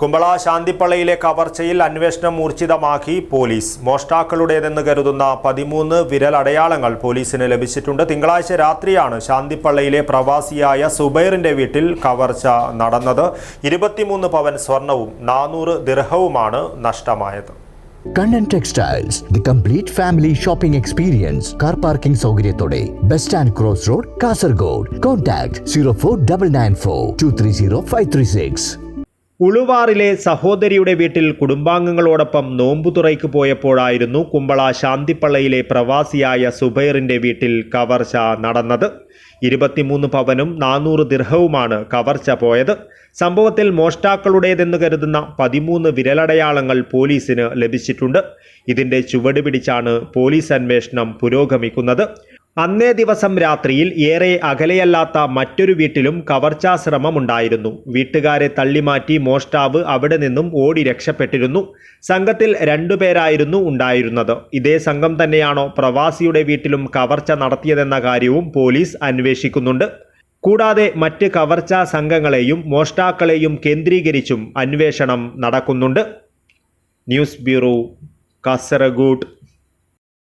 കുമ്പള ശാന്തിപ്പള്ളയിലെ കവർച്ചയിൽ അന്വേഷണം ഊർജിതമാക്കി പോലീസ്. മോഷ്ടാക്കളുടേതെന്ന് കരുതുന്ന പതിമൂന്ന് വിരൽ അടയാളങ്ങൾ പോലീസിന് ലഭിച്ചിട്ടുണ്ട്. തിങ്കളാഴ്ച രാത്രിയാണ് ശാന്തിപ്പള്ളയിലെ പ്രവാസിയായ സുബൈറിന്റെ വീട്ടിൽ കവർച്ച നടന്നത്. ഇരുപത്തിമൂന്ന് പവൻ സ്വർണവും നാനൂറ് ദിർഹവുമാണ് നഷ്ടമായത്. Kannan textiles the complete family shopping experience car parking സൗകര്യത്തോടെ best and cross road Kasaragod contact zero four double nine four two three zero five three six ഉളുവാറിലെ സഹോദരിയുടെ വീട്ടിൽ കുടുംബാംഗങ്ങളോടൊപ്പം നോമ്പു തുറയ്ക്ക് പോയപ്പോഴായിരുന്നു കുമ്പള ശാന്തിപ്പള്ളയിലെ പ്രവാസിയായ സുബൈറിന്റെ വീട്ടിൽ കവർച്ച നടന്നത്. ഇരുപത്തിമൂന്ന് പവനും നാനൂറ് ദിർഹവുമാണ് കവർച്ച പോയത്. സംഭവത്തിൽ മോഷ്ടാക്കളുടേതെന്ന് കരുതുന്ന പതിമൂന്ന് വിരലടയാളങ്ങൾ പോലീസിന് ലഭിച്ചിട്ടുണ്ട്. ഇതിന്റെ ചുവട് പിടിച്ചാണ് പോലീസ് അന്വേഷണം പുരോഗമിക്കുന്നത്. അന്നേ ദിവസം രാത്രിയിൽ ഏറെ അകലെയല്ലാത്ത മറ്റൊരു വീട്ടിലും കവർച്ചാ ശ്രമമുണ്ടായിരുന്നു വീട്ടുകാരെ തള്ളിമാറ്റി മോഷ്ടാവ് അവിടെ നിന്നും ഓടി രക്ഷപ്പെട്ടിരുന്നു. സംഘത്തിൽ രണ്ടുപേരായിരുന്നു ഉണ്ടായിരുന്നത്. ഇതേ സംഘം തന്നെയാണോ പ്രവാസിയുടെ വീട്ടിലും കവർച്ച നടത്തിയതെന്ന കാര്യവും പോലീസ് അന്വേഷിക്കുന്നുണ്ട്. കൂടാതെ മറ്റ് കവർച്ചാ സംഘങ്ങളെയും മോഷ്ടാക്കളെയും കേന്ദ്രീകരിച്ചും അന്വേഷണം നടക്കുന്നുണ്ട്. News bureau Kasaragod.